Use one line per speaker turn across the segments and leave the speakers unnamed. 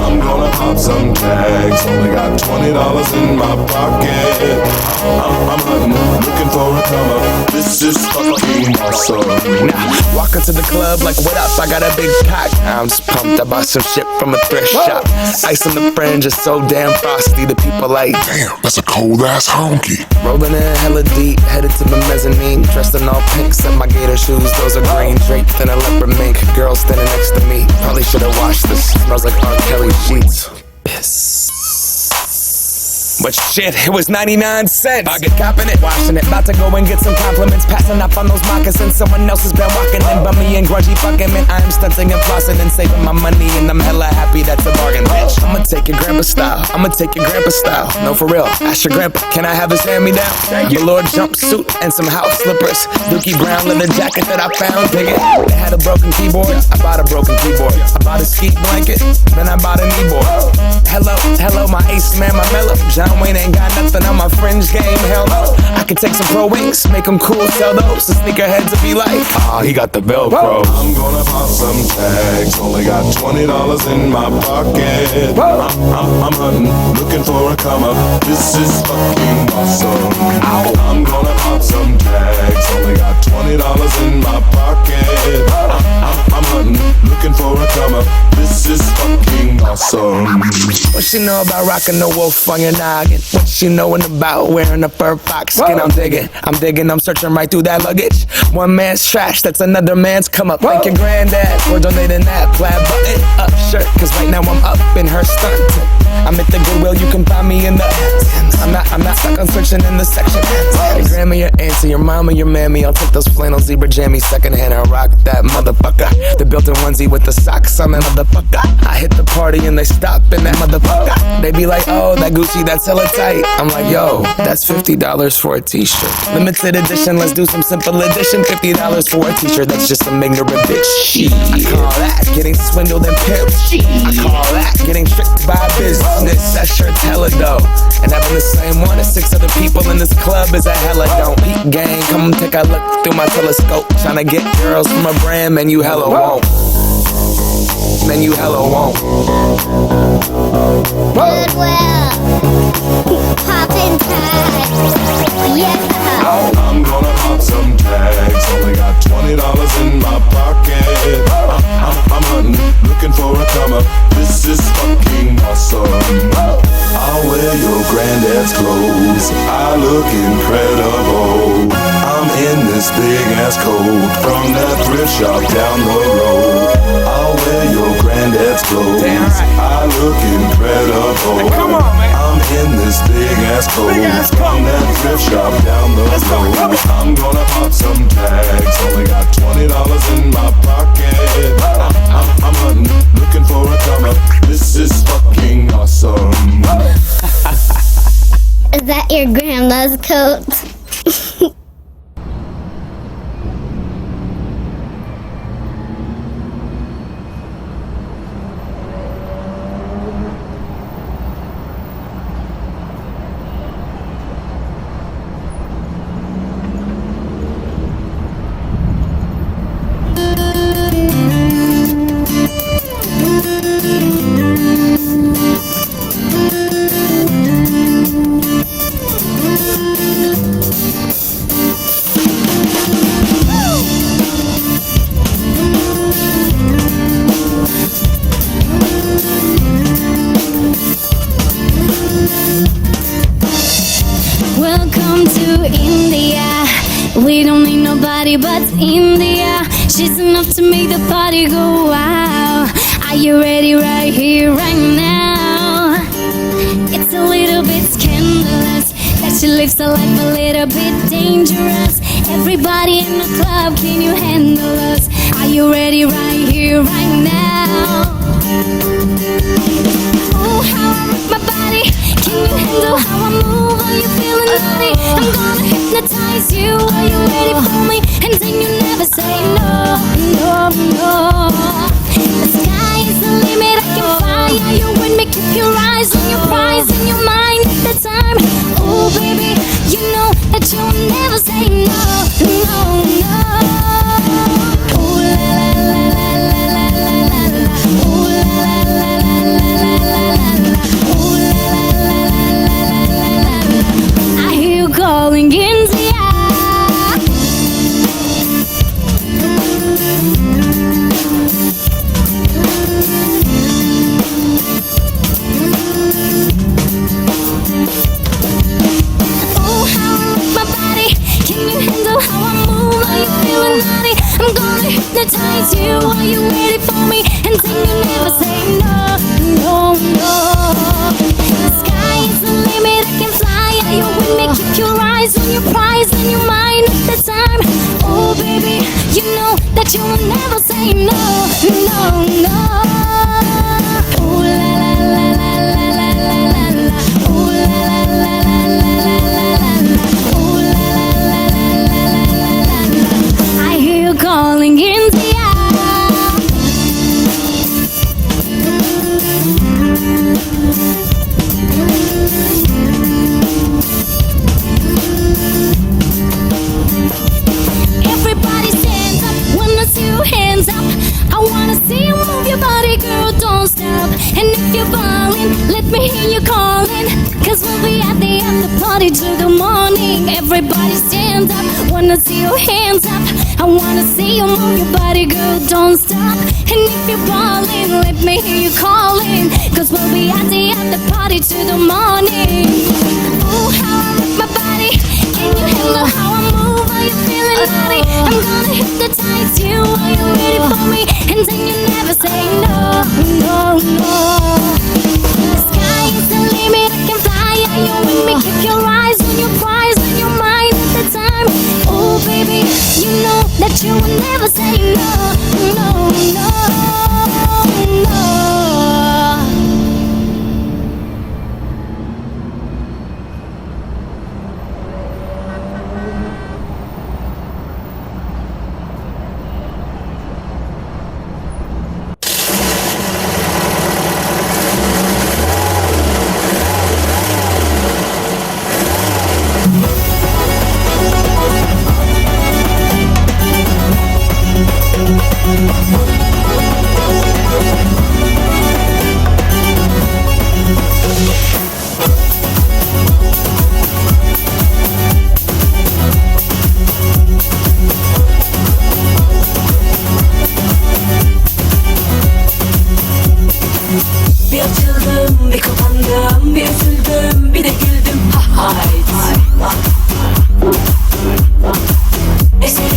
I'm gonna pop some tags. Only got twenty dollars in my pocket. This is fucking awesome.
Now, walk into the club like, what up? I got a big pack. I'm just pumped. I bought some shit from a thrift shop. Ice on the fringe is so damn frosty. The people like,
Damn, that's a cold ass honky.
rolling in hella deep, headed to the mezzanine. Dressed in all pink, set my gator shoes. Those are green, draped in a leopard mink. Girl standing next to me. Probably should've washed this. Smells like R. Kelly sheets. Piss. But shit, it was 99 cents. I get copping it, washing it. About to go and get some compliments. Passing up on those moccasins. Someone else has been walking in. Bummy and grudgy fucking man. I'm stunting and flossing and saving my money. And I'm hella happy that's a bargain, bitch. I'ma take your grandpa style. I'ma take your grandpa style. No, for real. Ask your grandpa, can I have his hand me down? Velour jumpsuit and some house slippers. Dookie brown leather jacket that I found. Dig it. They had a broken keyboard. I bought a broken keyboard. I bought a ski blanket. Then I bought a kneeboard. Hello, hello, my ace man, my mellow. John Wayne ain't got nothing on my fringe game. Hell no. I could take some pro wings, make them cool, sell those. The sneakerheads will be like, ah, he got the Velcro.
I'm gonna pop some tags. Only got twenty dollars in my pocket. I'm, I'm, I'm hunting, looking for a come up. This is fucking awesome. I'm gonna pop some tags. Only got twenty dollars in my pocket. I'm, I'm, I'm hunting, looking for a come up. This is fucking awesome.
What she know about rocking the wolf on your noggin? What she knowin' about wearing a fur fox skin? I'm digging, I'm digging, I'm searching right through that luggage. One man's trash, that's another man's come up. Thank your granddad for donating that plaid button up shirt. Cause right now I'm up in her stunt. I'm at the Goodwill, you can find me in the. I'm not, I'm not stuck on searching in the section. Your grandma, your auntie, your mama, your mammy. I'll take those flannel zebra jammies secondhand and rock that motherfucker. The built-in onesie with the socks on that motherfucker. I hit the party and they stop in that motherfucker. They be like, oh, that Gucci, that's hella tight. I'm like, yo, that's fifty dollars for a t-shirt. Limited edition, let's do some simple edition. Fifty dollars for a t-shirt, that's just some ignorant bitch. Shit. I call that getting swindled and pimped. I call that getting tricked by business. That shirt's hella dope. And having the same one as six other people in this club is a hella don't. Peak gang, come take a look through my telescope. Tryna get girls from a brand, man, you hella won't. Man, you hella won't.
Goodwill. Poppin' tags. Yeah.
I'm gonna pop some tags. Only got twenty dollars in my pocket. I'm, I'm, I'm hunting, looking for a come up. This is fucking awesome. I'll wear your granddad's clothes. I look incredible. I'm in this big ass coat from that thrift shop down the road. I'll wear your granddad's clothes. I look incredible.
come on, man.
I'm in this big ass coat
ass coat.
from that thrift shop down the
Let's go,
road.
come on.
I'm gonna pop some tags. Only got twenty dollars in my pocket. I'm, I'm, I'm hunting, looking for a come up. This is fucking awesome.
Is that your grandma's coat?
go out. Are you ready right here, right now? It's a little bit scandalous that she lives a life a little bit dangerous. Everybody in the club, can you handle us? Are you ready right here, right now? Oh, how I move my body. Can you handle how I move? Are you feeling naughty? I'm gonna hypnotize you. Are you ready for me? And then you oh. The sky is the limit, I can fly you and me. Keep your eyes on your prize and your mind the time. Oh, baby. Hypnotize you. Are you ready for me? And then you never say no, no, no. The sky is the limit. I can fly. Are you with me? Keep your eyes on your prize and your mind at the time. Oh, baby, you know that you will never say no, no, no. Everybody stand up, wanna see your hands up. I wanna see you move your body, girl, don't stop. And if you're ballin', let me hear you calling. Cause we'll be at the after party till the morning. Ooh, how I rock my body. Can you handle how I move? Are you feeling naughty? I'm gonna hypnotize you. Are you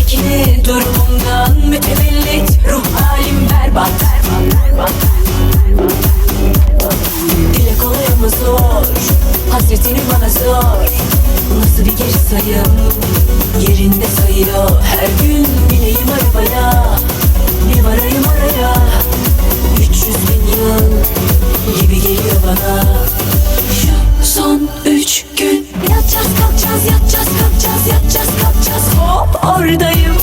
ikili durumumdan mütevellit, ruh halim berbat. Ama zor, hasretini bana sor. Nasıl bir geri sayım, yerinde sayıyor. Her gün bineyim arabaya, bir varayım oraya. 300 bin yıl gibi geliyor bana Şu son üç gün Yatacağız kalkacağız yatacağız kalkacağız yatacağız kalkacağız. Hop oradayım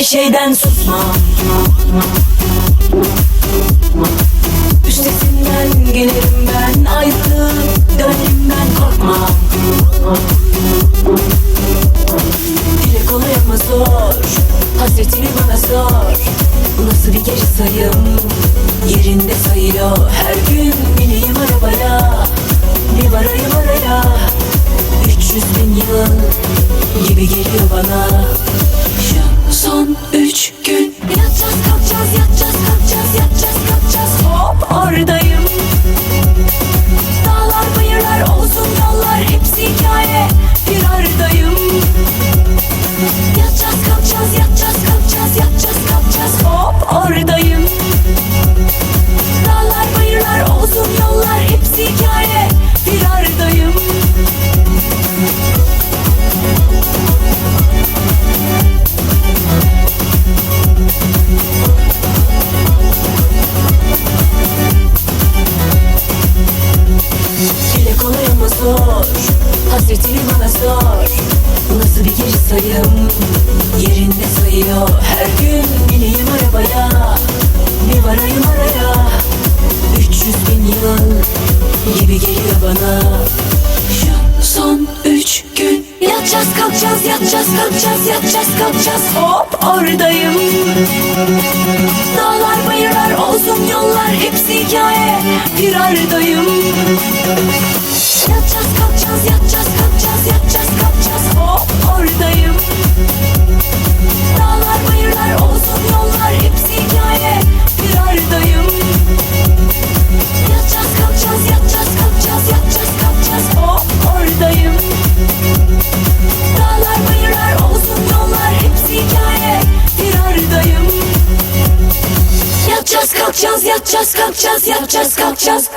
bir şeyden susmam Üstesinden gelirim ben Ayrılıp dönerim ben korkmam Dile kolay ama zor? Hasretini bana sor. Nasıl bir geri sayım? Yerinde sayıyor. Her gün bineyim arabaya. Bir varayım oraya 300 bin yıl gibi geliyor bana son üç gün. Yatacağız kalkacağız yatacağız kalkacağız yatacağız. Kalkacağız Hop oradayım
sayıyor Her gün bineyim arabaya. Bir varayım araya. 300 bin yıl gibi geliyor bana. Şu son üç gün Yatacağız kalkacağız yatacağız kalkacağız yatacağız kalkacağız. Hop oradayım. Dağlar bayırlar uzun yollar hepsi hikaye. Firardayım Yatacağız kalkacağız yatacağız oradayım. Dağlar bayırlar uzun yollar hepsi hikaye. Firardayım Yatacağız kalkacağız yatacağız kalkacağız yatacağız kalkacağız. Hop oradayım. Dağlar bayırlar uzun yollar hepsi hikaye. Firardayım Yatacağız kalkacağız yatacağız kalkacağız yatacağız kalkacağız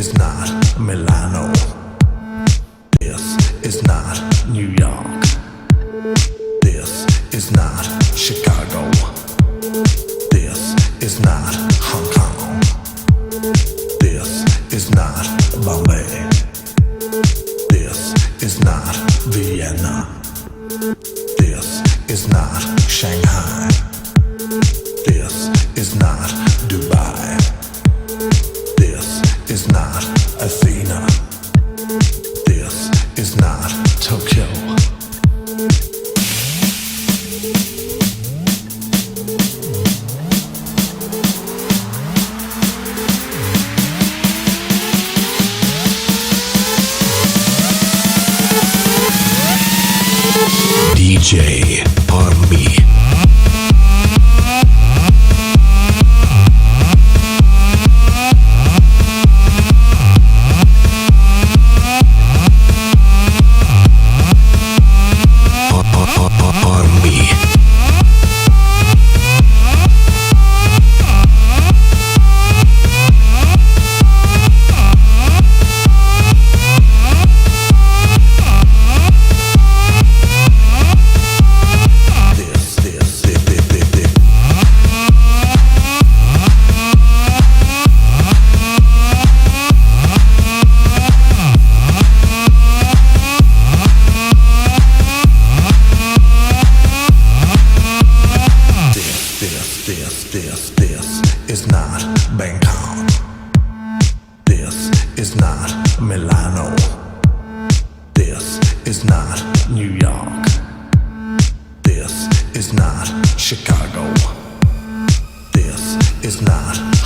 is not Milano. This is not New York. This is not Chicago. Milano. This is not New York. This is not Chicago. This is not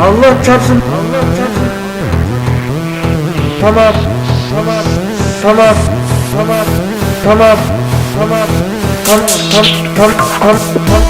Allah çarpsın. Allah çarpsın. Tamam. Tamam. Tamam. Tamam. Tamam. Tamam. Tamam. Tamam. Tamam. Tamam.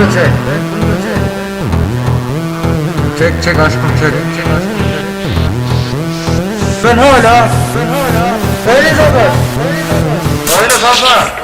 da çek. Çek çek aşkım çek. çek aşkım, çek. Sen hala. Sen hala. Öyle zaten. Öyle zaten.